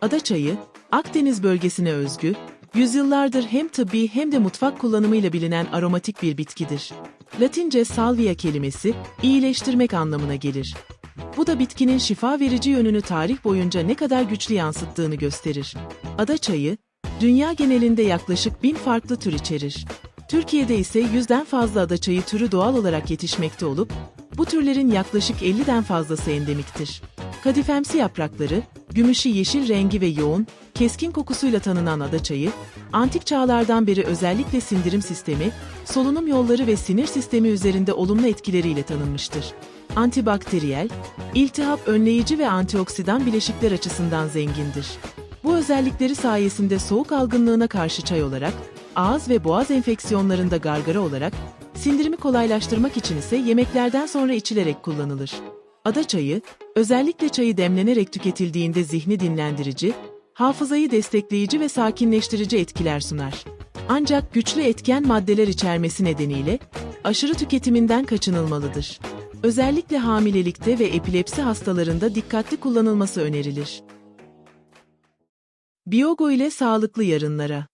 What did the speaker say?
Ada çayı, Akdeniz bölgesine özgü, yüzyıllardır hem tıbbi hem de mutfak kullanımıyla bilinen aromatik bir bitkidir. Latince salvia kelimesi, iyileştirmek anlamına gelir. Bu da bitkinin şifa verici yönünü tarih boyunca ne kadar güçlü yansıttığını gösterir. Ada çayı, dünya genelinde yaklaşık bin farklı tür içerir. Türkiye'de ise yüzden fazla ada çayı türü doğal olarak yetişmekte olup, bu türlerin yaklaşık 50'den fazlası endemiktir. Kadifemsi yaprakları, gümüşü yeşil rengi ve yoğun, keskin kokusuyla tanınan ada çayı, antik çağlardan beri özellikle sindirim sistemi, solunum yolları ve sinir sistemi üzerinde olumlu etkileriyle tanınmıştır. Antibakteriyel, iltihap önleyici ve antioksidan bileşikler açısından zengindir. Bu özellikleri sayesinde soğuk algınlığına karşı çay olarak, ağız ve boğaz enfeksiyonlarında gargara olarak, sindirimi kolaylaştırmak için ise yemeklerden sonra içilerek kullanılır. Ada çayı, özellikle çayı demlenerek tüketildiğinde zihni dinlendirici, hafızayı destekleyici ve sakinleştirici etkiler sunar. Ancak güçlü etken maddeler içermesi nedeniyle aşırı tüketiminden kaçınılmalıdır. Özellikle hamilelikte ve epilepsi hastalarında dikkatli kullanılması önerilir. Biyogo ile sağlıklı yarınlara